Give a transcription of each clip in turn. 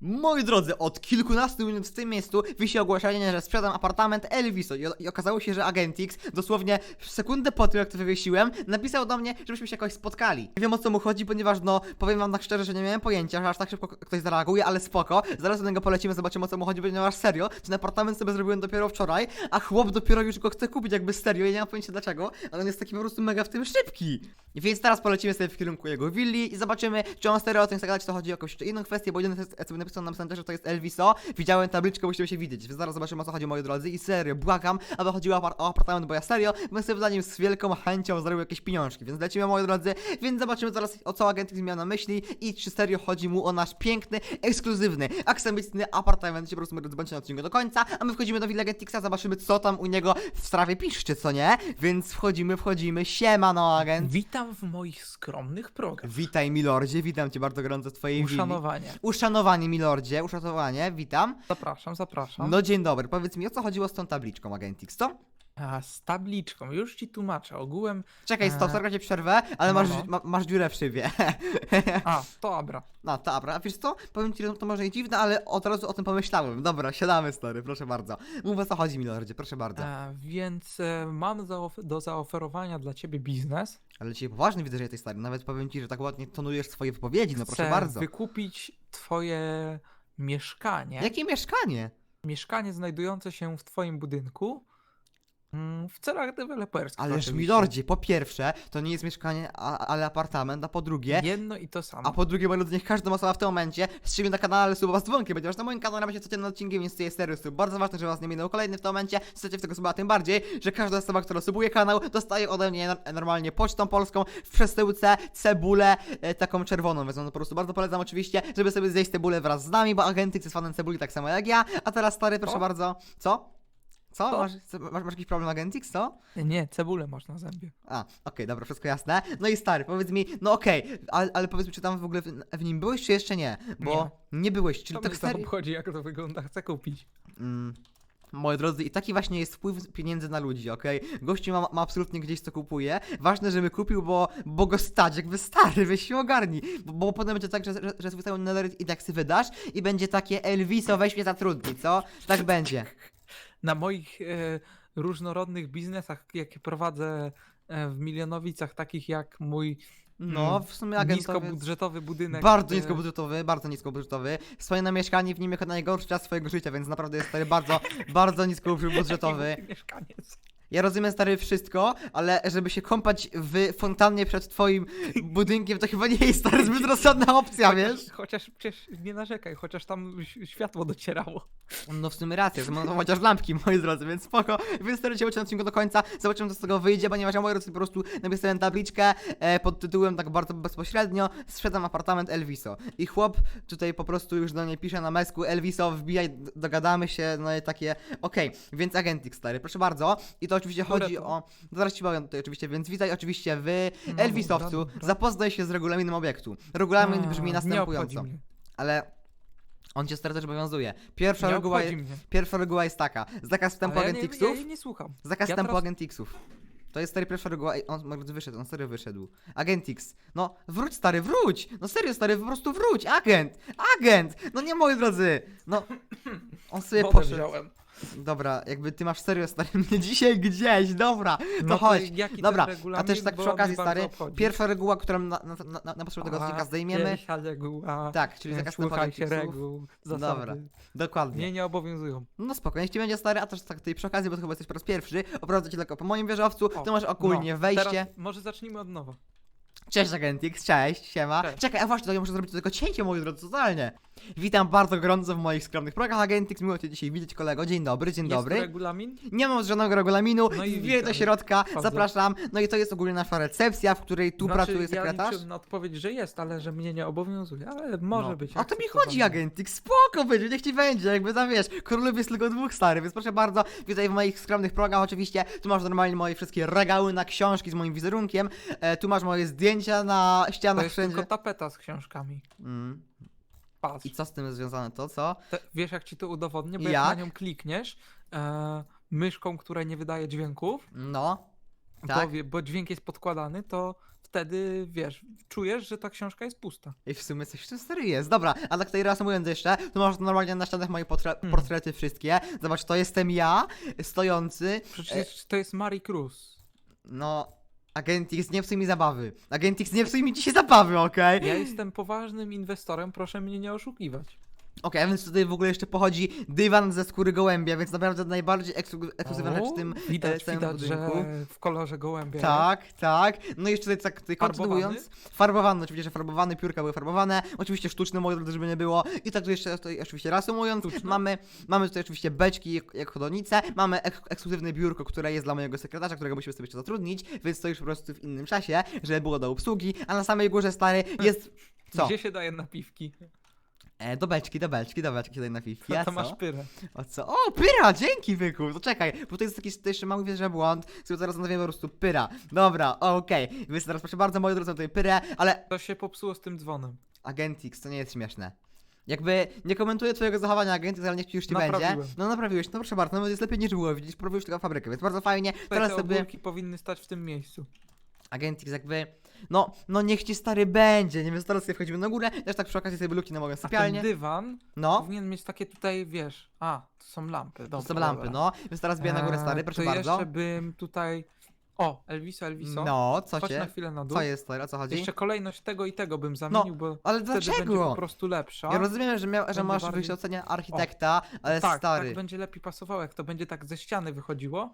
Moi drodzy, od kilkunastu minut w tym miejscu wisi ogłoszenie, że sprzedam apartament Elviso i, i okazało się, że Agentix dosłownie w sekundę po tym, jak to wywiesiłem, napisał do mnie, żebyśmy się jakoś spotkali. Nie wiem o co mu chodzi, ponieważ no, powiem wam tak szczerze, że nie miałem pojęcia, że aż tak szybko ktoś zareaguje, ale spoko. Zaraz do niego polecimy, zobaczymy o co mu chodzi, ponieważ serio, ten apartament sobie zrobiłem dopiero wczoraj, a chłop dopiero już go chce kupić jakby serio, ja nie mam pojęcia dlaczego, ale on jest taki po prostu mega w tym szybki. Więc teraz polecimy sobie w kierunku jego willi i zobaczymy, czy on serio o tym chce gadać, to chodzi o jakąś inną kwestię, bo jedyne napisał na Messengerze, że to jest Elviso. Widziałem tabliczkę, musimy się widzieć, więc zaraz zobaczymy o co chodzi, moi drodzy. I serio, błagam, aby chodziło o, apar- o apartament, bo ja serio bym sobie za nim z wielką chęcią zrobił jakieś pieniążki, więc lecimy, moi drodzy, więc zobaczymy zaraz o co agent miał na myśli i czy serio chodzi mu o nasz piękny, ekskluzywny, aksamitny apartament. Dzisiaj po prostu moi drodzy, bądźcie na odcinku do końca, a my wchodzimy do Villa zobaczymy co tam u niego w strawie piszczy, co nie? Więc wchodzimy, wchodzimy, siema no agent. Witam w moich skromnych progach. Witaj milordzie, witam cię bardzo gorąco w twojej willi. Uszanowanie. Uszanowanie milordzie, uszanowanie, witam. Zapraszam, zapraszam. No dzień dobry, powiedz mi o co chodziło z tą tabliczką Agentix, co? A, z tabliczką, już ci tłumaczę. Ogółem. Czekaj, stop, Eee. sorry, cię przerwę, ale No, masz, no. ma, masz dziurę w szybie. A, dobra. No, dobra, a wiesz co? Powiem ci, że to może i dziwne, ale od razu o tym pomyślałem. Dobra, siadamy stary, proszę bardzo. Mów o co chodzi, milordzie, proszę bardzo. E, więc e, mam zaof- do zaoferowania dla ciebie biznes. Ale dzisiaj poważnie widzę, że jesteś stary, nawet powiem ci, że tak ładnie tonujesz swoje wypowiedzi, no proszę Chcę bardzo. wykupić twoje mieszkanie. Jakie mieszkanie? Mieszkanie znajdujące się w twoim budynku. Mm, W celach deweloperskich. Ależ oczywiście. milordzie, po pierwsze, to nie jest mieszkanie, a, ale apartament, a po drugie, Jedno i to samo. A po drugie, moi drodzy, niech każda osoba w tym momencie strzeli na kanale suba z dzwonkiem, ponieważ na moim kanale macie codzienne odcinki, więc to jest serio sub. Bardzo ważne, żeby was nie minął kolejny w tym momencie. Chcecie w tego suba tym bardziej, że każda osoba, która subuje kanał, dostaje ode mnie nor- normalnie pocztą polską w przesyłce cebulę e, taką czerwoną, więc no po prostu bardzo polecam oczywiście, żeby sobie zjeść cebulę wraz z nami, bo Agentyk jest fanem cebuli tak samo jak ja. A teraz stary, proszę Co? bardzo. Co? Co? Co? Masz, co- masz, masz jakiś problem Agentix, co? Nie, cebulę masz na zębie. A, okej, dobra, wszystko jasne. No i stary, powiedz mi, no okej, ale, ale powiedz mi, czy tam w ogóle w, w nim byłeś, czy jeszcze nie? Bo nie, byłeś, czyli Co tak serio. obchodzi, jak to wygląda? Chcę kupić. Mm. Moi drodzy, i taki właśnie jest wpływ pieniędzy na ludzi, okej? Gościu ma, ma absolutnie gdzieś co kupuje. Ważne, żeby kupił, bo, bo go stać, jakby stary, weź się ogarnij. Bo, bo potem będzie tak, że, że, że swój cały i tak sobie wydasz i będzie takie Elviso, weź mnie zatrudnij, co? Tak będzie. Na moich e, różnorodnych biznesach, jakie prowadzę e, w milionowicach, takich jak mój No, mm, w sumie niskobudżetowy budynek. Bardzo e, niskobudżetowy, bardzo niskobudżetowy. Swoje na mieszkanie w nim jako najgorszy czas swojego życia, więc naprawdę jest stary bardzo, bardzo niskobudżetowy. mieszkaniec. Ja rozumiem stary wszystko, ale żeby się kąpać w fontannie przed twoim budynkiem, to chyba nie jest stary zbyt rozsądna opcja, wiesz? Chociaż, przecież nie narzekaj, chociaż tam ś- światło docierało. No w sumie rację, no, chociaż lampki, moi drodzy, więc spoko. Więc starajcie się odcinку do końca, zobaczymy co z tego wyjdzie, ponieważ ja moi drodzy po prostu napisałem tabliczkę e, pod tytułem tak bardzo bezpośrednio sprzedam apartament Elviso. I chłop tutaj po prostu już do niej pisze na mesku Elviso, wbijaj, d- dogadamy się, no i takie, okej, więc Agentik stary, proszę bardzo. I to oczywiście Które chodzi to? o, zaraz ci powiem tutaj oczywiście, więc witaj oczywiście w No Elvisowcu, dobra, dobra. zapoznaj się z regulaminem obiektu. Regulamin A, brzmi Nie następująco, obchodzi mnie. ale on cię stary też obowiązuje. Pierwsza Nie reguła, obchodzi mnie. pierwsza reguła jest taka, zakaz wstępu Ale ja nie, agentixów, ja jej nie słucham. zakaz ja wstępu teraz- agentixów. To jest stary pierwsza reguła, Ej, on może wyszedł, on serio wyszedł. Agentix, no wróć stary, wróć! No serio stary, po prostu wróć, agent! Agent! No nie moi drodzy! No, on sobie Wodę poszedł. wziąłem. Dobra, jakby ty masz serio stary mnie dzisiaj gdzieś, dobra, to No to chodź. jaki Dobra, a regulamin, też tak bo przy okazji bardzo stary, obchodzi. pierwsza reguła, którą na, na, na, na potrzeby tego odcinka zdejmiemy, Pierwsza reguła. tak, czyli e, zakaz Słuchaj się reguł, zasady. Dobra, dokładnie. Mnie nie obowiązują. No spoko, niech ci będzie stary, a też tak tutaj przy okazji, bo to chyba jesteś po raz pierwszy, oprowadzę cię tylko po moim wieżowcu, O, to masz ogólnie no, wejście. Teraz może zacznijmy od nowa. Cześć Agentix, cześć, siema. Cześć. Czekaj, a właśnie, to ja muszę zrobić tylko cięcie, moi drodzy, totalnie. Witam bardzo gorąco w moich skromnych progach Agentix, miło cię dzisiaj widzieć kolego, dzień dobry, dzień Jest dobry. regulamin? Nie mam żadnego regulaminu, No i do witam. środka, zapraszam. No i to jest ogólnie nasza recepcja, w której tu znaczy, pracuje sekretarz. Ja liczyłem na odpowiedź, że jest, ale że mnie nie obowiązuje, ale może No. być. O to mi akceptowane. chodzi, Agentix, spoko będzie, niech ci będzie, jakby tam wiesz, królów jest tylko dwóch stary, więc proszę bardzo, witaj w moich skromnych progach oczywiście, tu masz normalnie moje wszystkie regały na książki z moim wizerunkiem, e, tu masz moje zdjęcia na To ścianach jest wszędzie. tylko tapeta z książkami. Mm. Patrz. I co z tym związane, to co? Te, wiesz jak ci to udowodnię? Bo Jak? jak na nią klikniesz e, myszką, która nie wydaje dźwięków, No, tak. bo, wie- bo dźwięk jest podkładany, to wtedy, wiesz, czujesz, że ta książka jest pusta. I w sumie coś w tym stary jest. Dobra, a tak tutaj reasumując jeszcze, to masz normalnie na ścianach moje potre- Hmm. portrety wszystkie. Zobacz, to jestem ja, stojący. Przecież to jest Marie Cruz. No, Agentix, nie psuj mi zabawy. Agentix, nie psuj mi dzisiaj zabawy, okej? Ja jestem poważnym inwestorem, proszę mnie nie oszukiwać. Okej, a więc tutaj w ogóle jeszcze pochodzi dywan ze skóry gołębia, więc naprawdę najbardziej eksklu- ekskluzywna rzecz w tym e, widać, całym widać, budynku. że w kolorze gołębia. Tak, tak. No i jeszcze tutaj, tak, tutaj Farbowany? kontynuując. Farbowany, oczywiście, że farbowany, piórka były farbowane. Oczywiście sztuczne, moi drodzy, żeby nie było. I tak tu jeszcze tutaj oczywiście reasumując, mamy, mamy tutaj oczywiście beczki jak, jak mamy ek ekskluzywne biurko, które jest dla mojego sekretarza, którego musimy sobie jeszcze zatrudnić, więc to już po prostu w innym czasie, żeby było do obsługi, a na samej górze stary jest... Co? Gdzie się daje napiwki? E, do beczki, do beczki, do beczki tutaj na piwki. To, A to co? masz pyrę. O co? O, pyra! Dzięki, Wyku! To czekaj, bo to jest taki to jeszcze mały wierzę błąd, sobie zaraz nazwiemy po prostu pyra. Dobra, okej. Więc teraz proszę bardzo, moi drodzy, tutaj pyrę, ale To się popsuło z tym dzwonem. Agentix, to nie jest śmieszne. Jakby nie komentuję twojego zachowania Agentix, ale niech ci już nie będzie. Naprawiłem. No naprawiłeś, no proszę bardzo, no jest lepiej niż było, widzisz, poprawiłeś tylko fabrykę, więc bardzo fajnie. Tutaj Teraz te sobie ogórki powinny stać w tym miejscu. Agentix jakby, no, no niech ci stary będzie, nie wiem, teraz sobie wchodzimy na górę, też tak przy okazji sobie luki na moją A ten sypialnię. dywan No, powinien mieć takie tutaj, wiesz... A, to są lampy, to dobra, są lampy, dobra. no, więc teraz biję na górę Eee, stary, proszę to bardzo. jeszcze bym tutaj... O, Elviso, Elviso. No, co Chodź na się? chwilę na dół. Co jest stary, o co chodzi? Jeszcze kolejność tego i tego bym zamienił, bo Ale wtedy będzie dlaczego? po prostu lepsza. Ja rozumiem, że, miał, że masz bardziej- wykształcenie architekta, ale tak, stary. tak będzie lepiej pasowało, jak to będzie tak ze ściany wychodziło.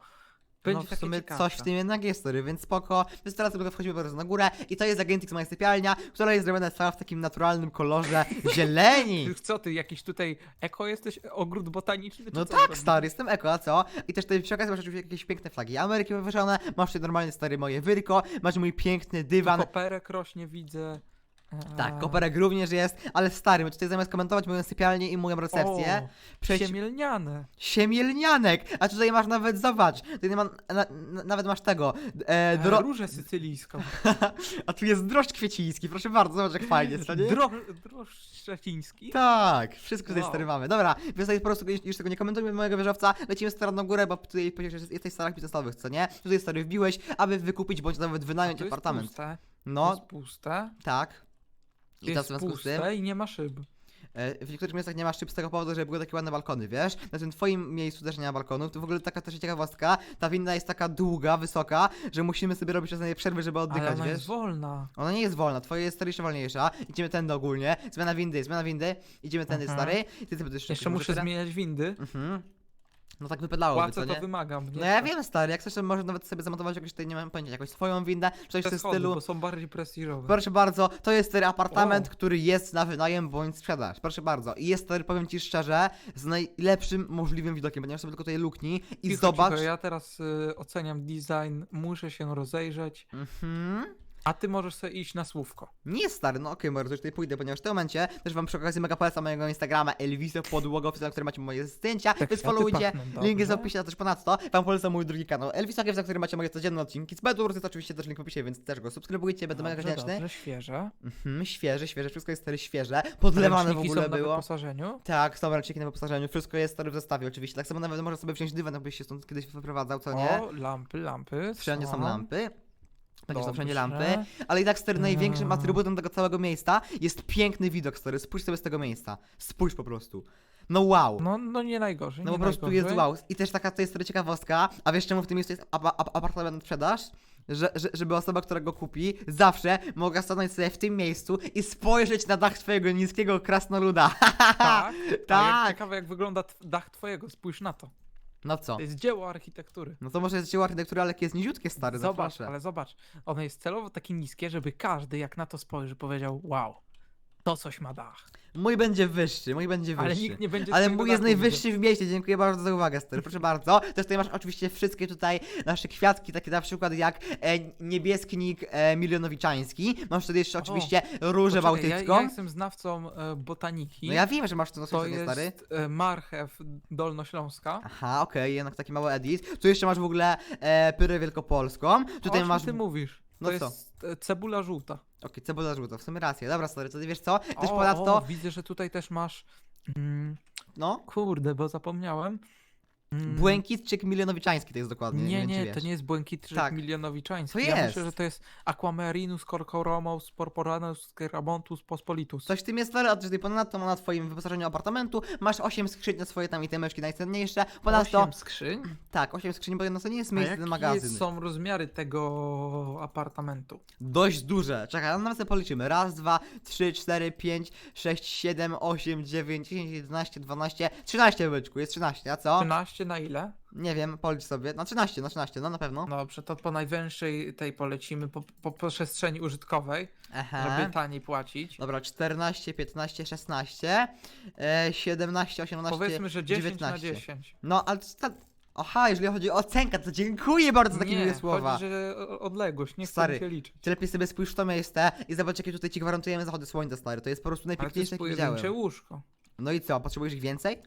Będzie no w takie sumie ciekawsze. coś w tym jednak jest, stary, więc spoko. Więc teraz sobie wchodzimy po prostu na górę i to jest Agentix moja sypialnia, która jest zrobiona cała w takim naturalnym kolorze zieleni. Ty, Co ty, jakiś tutaj eko jesteś? Ogród botaniczny? Czy No co tak, zrobisz? stary, jestem eko, a co? I też tutaj przy okazji masz oczywiście jakieś piękne flagi Ameryki wywieszone, masz tutaj normalnie stary moje wyrko, masz mój piękny dywan. koperek rośnie, widzę. Eee, Tak, koperek również jest, ale stary, my tutaj zamiast komentować moją sypialnię i moją recepcję, O, przejść Siemielniane. siemielnianek, a tutaj masz nawet, zobacz, tutaj ma, na, na, nawet masz tego, e, Eee, dro, Różę sycylijską. a tu jest drożdż kwieciński, proszę bardzo, zobacz jak fajnie jest, to nie? Dro, drożdż szczeciński. Tak, wszystko tutaj Wow. stary mamy. Dobra, więc tutaj po prostu już tego nie komentujmy mojego wieżowca, lecimy stary na górę, bo tutaj powiedziałeś, że jesteś w salach biznesowych, co nie? Tutaj stary wbiłeś, aby wykupić bądź nawet A wynająć to jest apartament. Puste. No, jest puste. tak. I to w jest związku z tym, puste i nie ma szyb. e, w niektórych miejscach nie ma szyb z tego powodu, że były takie ładne balkony, wiesz? Na tym twoim miejscu też nie ma balkonów, to w ogóle taka też ciekawostka, ta winda jest taka długa, wysoka, że musimy sobie robić czasami przerwy, żeby Ale oddychać, ona wiesz? jest wolna. Ona nie jest wolna, twoje jest stary jeszcze wolniejsza. Idziemy tędy ogólnie. Zmiana windy, zmiana windy. Idziemy tędy, Mhm. stary. I ty sobie też Jeszcze muszę zmieniać windy. Mhm. No tak wypadałoby, co Płacę nie? to wymagam. Nie? No ja wiem, stary, jak chcesz, to może nawet sobie zamontować jakąś tutaj, nie mam pojęcia, jakąś swoją windę, coś w Te tym schody, stylu. bo są bardziej prestiżowe. Proszę bardzo, to jest stary apartament, który jest na wynajem bądź sprzedaż. Proszę bardzo. I jest stary, powiem ci szczerze, z najlepszym możliwym widokiem, ponieważ sobie tylko tutaj luknij i Cicho, zobacz. Cicho, ja teraz y, oceniam design, muszę się rozejrzeć, Mhm. A ty możesz sobie iść na słówko. Nie stary, no okej, może już tutaj pójdę, ponieważ w tym momencie też wam przy okazji mega polecam mojego Instagrama Elviso Podłogowy, na którym macie moje zdjęcia, Te więc followujcie, link jest w opisie, a też ponadto wam polecam mój drugi kanał Elviso, za którym macie moje codzienne odcinki z Bedwars, jest oczywiście też link w opisie, więc też go subskrybujcie, będę mega wdzięczny. dobrze, świeże. Mhm, świeże, świeże, wszystko jest stary świeże, podlewane w ogóle są na było. wyposażeniu. Tak, są ręczniki na wyposażeniu, wszystko jest stary w zestawie oczywiście, tak samo nawet można sobie wziąć dywan, jakbyś się stąd kiedyś wyprowadzał, co nie? O, lampy, lampy. Wszędzie są lampy. Takie są wszędzie Dobrze. lampy. Ale i tak stary, największym Mm. atrybutem tego całego miejsca jest piękny widok, stary. Spójrz sobie z tego miejsca. Spójrz po prostu. No wow. No, No, no nie najgorzej. nie po prostu najgorzej. jest wow. I też taka to jest stary ciekawostka. A wiesz czemu w tym miejscu jest apa- ap- apartament sprzedaż? Że, że, żeby osoba, która go kupi, zawsze mogła stanąć sobie w tym miejscu i spojrzeć na dach twojego niskiego krasnoluda. Tak, Tak. tak. Ciekawe jak wygląda tw- dach twojego, spójrz na to. No co? To jest dzieło architektury. No to może jest dzieło architektury, ale jakie jest niziutkie, stary, Zobacz, ale zobacz. Ono jest celowo takie niskie, żeby każdy jak na to spojrzy powiedział wow, to coś ma dach. Mój będzie wyższy, mój będzie wyższy. Ale nikt nie będzie Ale mój jest najwyższy w mieście, dziękuję bardzo za uwagę, stary, proszę bardzo. Też tutaj masz oczywiście wszystkie tutaj nasze kwiatki, takie na przykład jak e, niebiesknik e, milionowiczański. Masz wtedy jeszcze oczywiście różę Poczekaj, ja, bałtycką. ja jestem znawcą e, botaniki. No ja wiem, że masz to na to sobie, stary. jest e, marchew dolnośląska. Aha, okej, jednak taki mały edit. Tu jeszcze masz w ogóle e, pyrę wielkopolską. Tutaj o czym masz... ty mówisz? No to co? jest e, cebula żółta. Okej, cebula żółta, w sumie rację. Dobra, stary, to ty wiesz co? Też o, ponadto, o, widzę, że tutaj też masz. Mm, no, kurde, bo zapomniałem. Mm, Błękitczyk Milionowiczański to jest dokładnie. Nie, nie, to nie jest Błękitczyk Tak. Milionowiczański. Co Ja jest? myślę, że to jest Aquamerinus Corcoromous Porporanus Ceramontus Pospolitus. Coś w tym jest stary, a tutaj ponadto ma na twoim wyposażeniu apartamentu, masz 8 skrzyń na swoje tam itemeczki najcenniejsze, ponadto, Osiem skrzyń? tak, 8 skrzyń, bo to nie jest A miejsce na jakie magazyn. są rozmiary tego apartamentu? Dość duże. Czekaj, no nawet sobie policzymy. Raz, dwa, trzy, cztery, pięć, sześć, siedem, osiem, dziewięć, dziesięć, jedenaście, dwanaście, trzynaście byczku, jest trzynaście, a co? 13 na ile? Nie wiem, policz sobie. No 13, no 13, no na pewno. Dobrze, to po najwęższej tej polecimy, po, po przestrzeni użytkowej, Aha. żeby taniej płacić. Dobra, 14, 15, 16, e, 17, 18, Powiedzmy, że 10 19. na 10. No, ale to, sta- Aha, jeżeli chodzi o ocenkę, to dziękuję bardzo za takie miłe słowa. chodzi, że o- odległość, nie chcę Stary, mi się liczyć. Ty lepiej sobie spójrz w to miejsce i zobacz, jakie tutaj ci gwarantujemy zachody słońca, stary. To jest po prostu Ale to najpiękniejsze, jest jakie pojedyncze widziałem. łóżko. No i co, potrzebujesz ich więcej?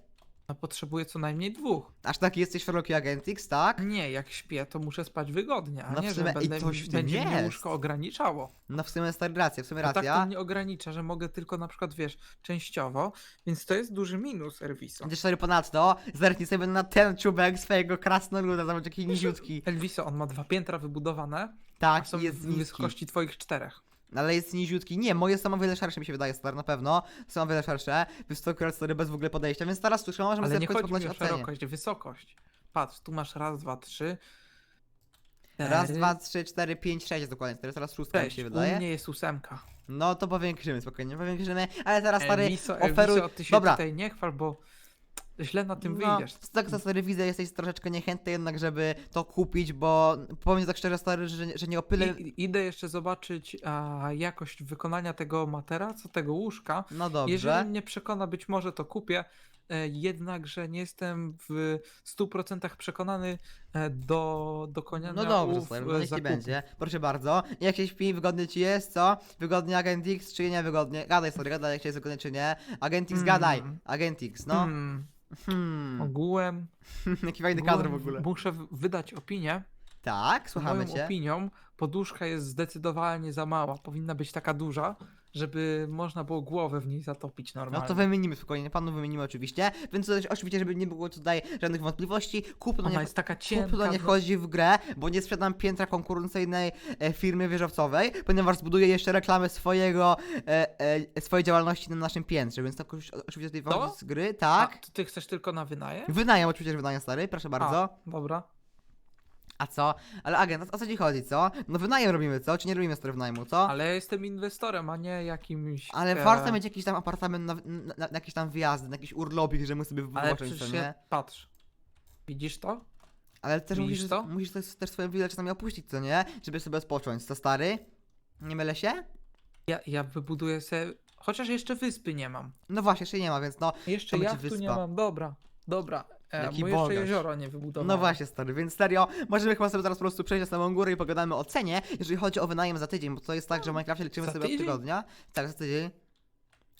A potrzebuję co najmniej dwóch. Aż taki jesteś Sherlock Agentix, tak? Nie, jak śpię, to muszę spać wygodnie, a No w nie, sumie że i będę, coś w tym będzie mnie jest. łóżko ograniczało. No w sumie stary racja, w sumie Bo tak racja. to mnie ogranicza, że mogę tylko na przykład, wiesz, częściowo, więc to jest duży minus Elviso. Chociaż stary ponadto, zerknij sobie na ten czubek swojego krasnoluda, zobacz jaki niziutki. Elviso, on ma dwa piętra wybudowane, a Tak, są jest w niski. wysokości twoich czterech. Ale jest niziutki. Nie, moje są o wiele szersze mi się wydaje, stary, na pewno. Są o wiele szersze, akurat stary bez w ogóle podejścia, więc teraz słyszę, możemy Ale nie chodzi mi o ocenie. szerokość, wysokość. Patrz, tu masz raz, dwa, trzy. Raz, cztery, dwa, trzy, cztery, pięć, sześć jest dokładnie, jest teraz szóstka mi sześć. się U wydaje. mnie jest ósemka. No to powiększymy, spokojnie, powiększymy, ale teraz stary, oferuj... Elviso, ty się Dobra, tutaj nie chwal, bo źle na tym no, wyjdziesz. z tego co stary widzę, jesteś troszeczkę niechętny jednak, żeby to kupić, bo powiem tak szczerze, stary, że, że nie opylę... I, idę jeszcze zobaczyć a, jakość wykonania tego materacu, tego łóżka. No dobrze. Jeżeli mnie przekona, być może to kupię. E, jednakże nie jestem w 100% przekonany e, do dokonania No dobrze, stary, e, no niech ci będzie. Proszę bardzo. Jak się śpi, wygodnie ci jest, co? Wygodnie Agent X, czy nie wygodnie? Gadaj sobie, gadaj, jak się jest wygodnie, czy nie. Agent X, Mm. gadaj. Agent X, no. Hmm, Hmm. ogółem, Jaki fajny kadr w ogóle. muszę wydać opinię. Tak, słuchamy Moją cię. opinią poduszka jest zdecydowanie za mała. Powinna być taka duża, żeby można było głowę w niej zatopić No normalnie. to wymienimy spokojnie, panu wymienimy oczywiście. Więc to też oczywiście, żeby nie było tutaj żadnych wątpliwości, kupno Ona nie, jest taka cienka. kupno nie no- wchodzi w grę, bo nie sprzedam piętra konkurencyjnej e, firmy wieżowcowej, ponieważ zbuduję jeszcze reklamę swojego, e, e, swojej działalności na naszym piętrze, więc to oś- oczywiście tutaj To? wychodzi z gry, A, tak. to ty chcesz tylko na wynajem? Wynajem oczywiście, że wynajem stary, proszę bardzo. A, dobra. A co? Ale agent, o co ci chodzi, co? No wynajem robimy, co? Czy nie robimy stary wynajmu, co? Ale ja jestem inwestorem, a nie jakimś. Ale e, warto mieć jakiś tam apartament na, na, na jakieś tam wyjazdy, na jakiś urlopik, że my sobie Ale wypocząć, co przecież nie? się... patrz. Widzisz to? Ale też Widzisz musisz, to? musisz też, też swoją willę czasami opuścić, co nie? Żeby sobie odpocząć, co stary? Nie mylę się? Ja, ja wybuduję sobie. Chociaż jeszcze wyspy nie mam. No właśnie, jeszcze nie ma, więc no. Jeszcze To będzie jachtu nie wyspa. mam. Dobra, dobra. E, Jaki bo jeszcze jezioro nie wybudowałem. No właśnie, stary, więc serio, możemy chyba sobie teraz po prostu przejść na samą górę i pogadamy o cenie, jeżeli chodzi o wynajem za tydzień, bo to jest tak, że w Minecrafcie liczymy Za sobie od tydzień? tygodnia. Tak, za tydzień.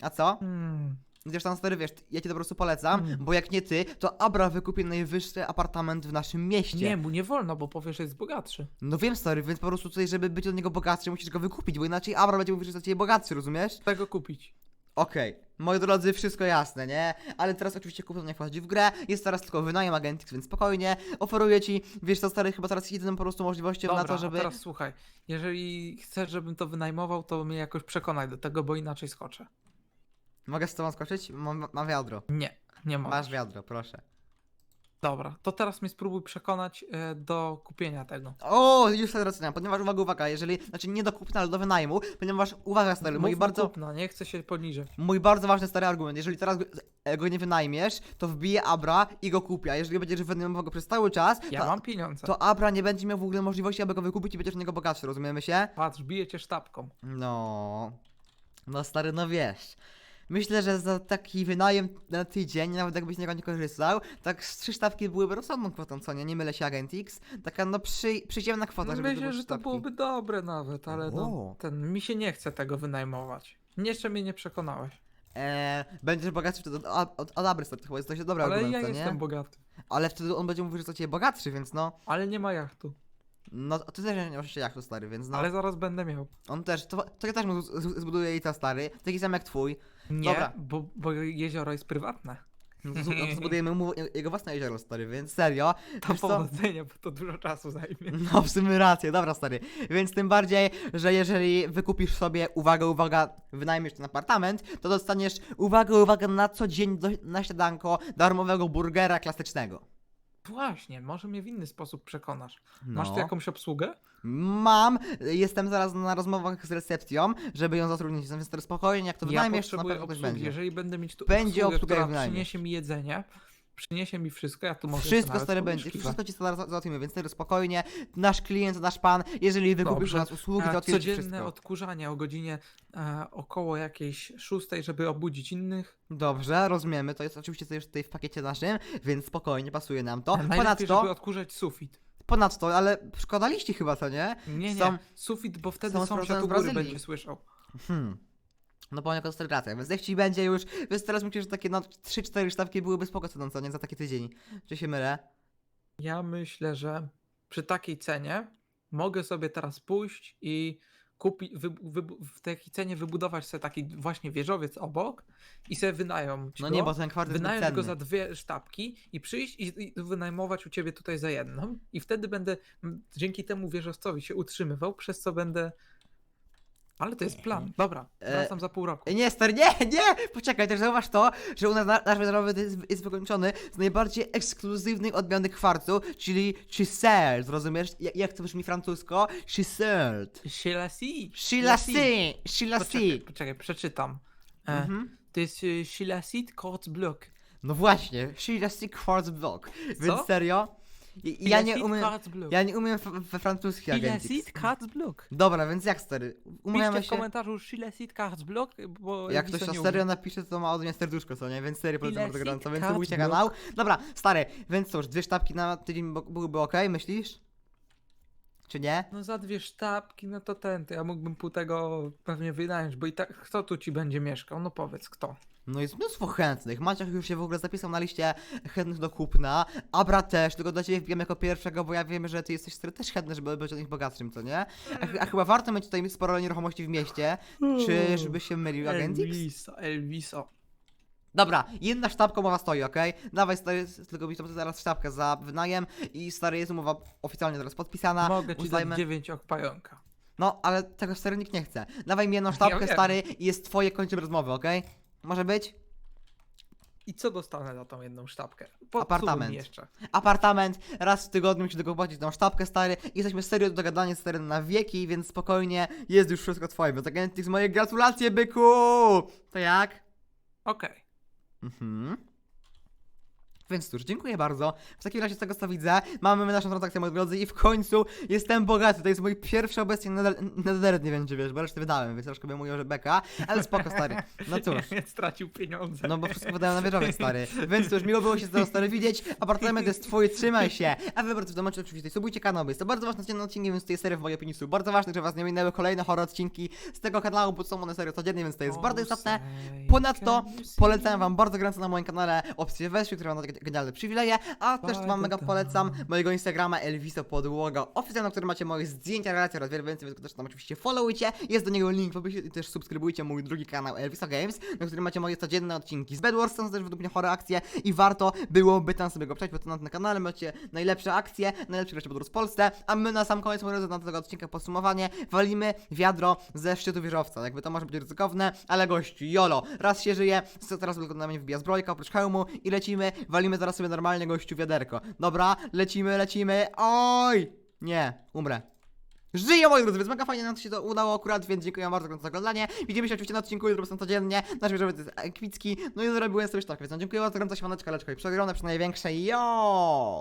A co? Hmm. Wiesz tam stary, wiesz, ja ci to po prostu polecam, Mm. bo jak nie ty, to Abra wykupi najwyższy apartament w naszym mieście. Nie, mu nie wolno, bo powiesz, że jest bogatszy. No wiem stary, więc po prostu tutaj, żeby być od niego bogatszy, musisz go wykupić, bo inaczej Abra będzie mówił, że jest od ciebie bogatszy, rozumiesz? Tego kupić. Okej, moi drodzy, wszystko jasne, nie? Ale teraz oczywiście kupno nie wchodzi w grę, jest teraz tylko wynajem Agentix, więc spokojnie, oferuję ci, wiesz co stary, chyba teraz jedyną po prostu możliwością Dobra, na to, żeby... a teraz słuchaj. Jeżeli chcesz, żebym to wynajmował, to mnie jakoś przekonaj do tego, bo inaczej skoczę. Mogę z tobą skoczyć? Mam, mam wiadro. Nie, nie mogę. Masz wiadro, proszę. Dobra, to teraz mnie spróbuj przekonać e, do kupienia tego. O, już sobie doceniam, ponieważ uwaga, uwaga, jeżeli, znaczy nie do kupna, ale do wynajmu, ponieważ uwaga stary, mój Mów bardzo... Nie chcę się poniżej. Mój bardzo ważny stary argument, jeżeli teraz go, e, go nie wynajmiesz, to wbije Abra i go kupi, a jeżeli będziesz wynajmował go przez cały czas, Ja to, mam pieniądze. to Abra nie będzie miał w ogóle możliwości, aby go wykupić i będziesz od niego bogatszy, rozumiemy się? Patrz, bije cię sztabką. No, no stary, no wiesz. Myślę, że za taki wynajem na tydzień, nawet jakbyś z niego nie korzystał, tak z trzy stawki byłyby rozsądną kwotą, co nie? Nie mylę się Agentix. Taka no przy, przyziemna kwota, żeby to Myślę, było że to byłoby dobre nawet, ale no, O. ten, mi się nie chce tego wynajmować. Jeszcze mnie nie przekonałeś. Eee, będziesz bogatszy wtedy od, od, od to chyba jest dość dobry ale argument, ja co jestem nie? bogaty. Ale wtedy on będzie mówił, że to ciebie bogatszy, więc no, Ale nie ma jachtu. no ty też nie masz jeszcze jachtu, stary, więc no. Ale zaraz będę miał. On też, to, to ja też mu z- z- zbuduję i to, stary, taki sam jak twój. Nie, Dobra. Bo, bo jezioro jest prywatne. No to, z- no zbudujemy mu jego własne jezioro, stary, więc serio. To Wiesz co? powodzenia, bo to dużo czasu zajmie. No, w sumie rację, dobra, stary. Więc tym bardziej, że jeżeli wykupisz sobie, uwaga, uwaga, wynajmiesz ten apartament, to dostaniesz, uwaga, uwaga, na co dzień do, na śniadanko darmowego burgera klasycznego. Właśnie, może mnie w inny sposób przekonasz. No. Masz tu jakąś obsługę? Mam, jestem zaraz na rozmowach z recepcją, żeby ją zatrudnić, więc teraz spokojnie, jak to wynajmiesz, to na potrzebuję pewno obsługi. będzie. Jeżeli będę mieć tu Będzie obsługę, obsługa, jak która wynajmiesz. przyniesie mi jedzenie, przyniesie mi wszystko, ja tu mogę Wszystko stary będzie, wszystko ci zaraz załatwimy, więc teraz spokojnie, nasz klient, nasz pan, jeżeli wykupisz Dobrze. nas usługi, załatwimy ci Codzienne wszystko. odkurzanie o godzinie e, około jakiejś szóstej, żeby obudzić innych. Dobrze, rozumiemy, to jest oczywiście też tutaj w pakiecie naszym, więc spokojnie, pasuje nam to. A najlepiej, Ponadto, żeby odkurzać sufit. ponadto, ale szkoda liści chyba, co nie? Nie, nie, Są- sufit, bo wtedy są sąsiad u góry Brazylii. będzie słyszał. Hmm. No po koncentracja, więc niech ci będzie już, więc teraz myślę, że takie no 3-4 sztabki byłyby spoko ceną, co nie, za taki tydzień. Czy się mylę? Ja myślę, że przy takiej cenie mogę sobie teraz pójść i kupić, wy, wy, w takiej cenie wybudować sobie taki właśnie wieżowiec obok i sobie wynająć No go, nie, bo ten kwartet wynająć cenny. go za dwie sztabki i przyjść i, i wynajmować u ciebie tutaj za jedną i wtedy będę dzięki temu wieżowcowi się utrzymywał, przez co będę... Ale to jest plan. Dobra, E, wracam za pół roku. Nie, stary, nie, nie! Poczekaj, też zauważ to, że u nas na- nasz wędrowy jest, jest wykończony z najbardziej ekskluzywnej odmiany kwarcu, czyli chisel, rozumiesz? Jak, jak to brzmi francusko? Chisel. Shilasi. Chilasi, chilasi. Poczekaj, poczekaj, przeczytam. E, Mhm. To jest e, Quartz Block. No właśnie, chilasi quartz block. Więc serio? I- Ja nie umiem, ja nie umiem we francuski agentix. Shilasit Quartz Block. Dobra, więc jak stary? Umawiamy Piszcie w się. komentarzu Shilasit Quartz Block, bo Jak ktoś na serio umie. napisze, to ma od mnie serduszko, co nie? Więc serio polecam Ile bardzo gorąco, więc subujcie cut kanał. Dobra, stary, więc cóż, dwie sztabki na tydzień bo- byłyby ok, myślisz? Czy nie? No za dwie sztabki, no to ten, to ja mógłbym pół tego pewnie wynająć, bo i tak kto tu ci będzie mieszkał? No powiedz, kto? No jest mnóstwo chętnych. Maciek już się w ogóle zapisał na liście chętnych do kupna. Abra też, tylko do ciebie wbijam jako pierwszego, bo ja wiem, że ty jesteś stary, też chętny, żeby być od nich bogatszym, co nie? A, a chyba warto mieć tutaj sporo nieruchomości w mieście. Czy żeby się mylił Agentix? Elviso, Elviso. Dobra, jedna sztabka umowa stoi, okej? Dawaj stary, tylko mi to zaraz sztabkę za wynajem i stary jest umowa oficjalnie teraz podpisana. Mogę ci Uznajmy- dać dziewięć ok pająka. No, ale tego stary nikt nie chce. Dawaj mi jedną sztabkę, wiem. stary, i jest twoje kończymy rozmowy, okej? Może być? I co dostanę za tą jedną sztabkę? Popsuł Apartament. mi jeszcze. Apartament, raz w tygodniu musi tego płacić tą sztabkę, stary. Jesteśmy serio dogadani stary na wieki, więc spokojnie, jest już wszystko twoje. Więc Agentix, moje gratulacje, byku! To jak? Okej. Mhm. Więc cóż, dziękuję bardzo. W takim razie z tego co widzę, mamy naszą transakcję, moi drodzy, i w końcu jestem bogaty. To jest mój pierwszy obecnie nether, nie wiem czy wiesz, bo resztę wydałem, więc troszkę bym mówił, że beka, ale spoko, stary. No cóż. Nie stracił pieniądze. No bo wszystko wydają na wieżowiec, stary. Więc cóż, miło było się z tego stary widzieć. Apartament jest twój, trzymaj się. A wy bardzo w domu oczywiście subujcie kanał, bo jest to bardzo ważne codzienne odcinki, więc tej serii w mojej opinii są bardzo ważne, że was nie minęły kolejne horror odcinki z tego kanału, bo są one serio codziennie, więc to jest bardzo istotne. Ponadto Polecam wam bardzo gorąco na moim kanale opcję wesprzeć, która ma takie genialne przywileje, a też wam mega polecam mojego Instagrama Elviso Podłoga oficjalnego, na którym macie moje zdjęcia, relacje oraz wiele więcej, więc też tam oczywiście followujcie, jest do niego link w opisie i też subskrybujcie mój drugi kanał Elviso Games, na którym macie moje codzienne odcinki z Bedwars, są też według mnie chore akcje i warto byłoby tam sobie go przejść, bo to na tym kanale macie najlepsze akcje, najlepsze rzeczy Bedwars w Polsce, a my na sam koniec, drodzy, na tego odcinka podsumowanie, walimy wiadro ze szczytu wieżowca, jakby to może być ryzykowne, ale gościu, jolo, raz się żyje, teraz tylko na mnie wbija zbrojka oprócz hełmu i lecimy, walimy zaraz sobie normalnie gościu wiaderko. Dobra, lecimy, lecimy, oj! Nie, umrę. Żyję moi drodzy, więc mega fajnie nam się to udało akurat, więc dziękuję bardzo za oglądanie. Widzimy się oczywiście na odcinku, jutro są codziennie, nasz wieżowiec jest epicki, no i zrobiłem sobie tak, więc no, dziękuję bardzo za siemandeczka, leczko i przegrane przy największej, jo!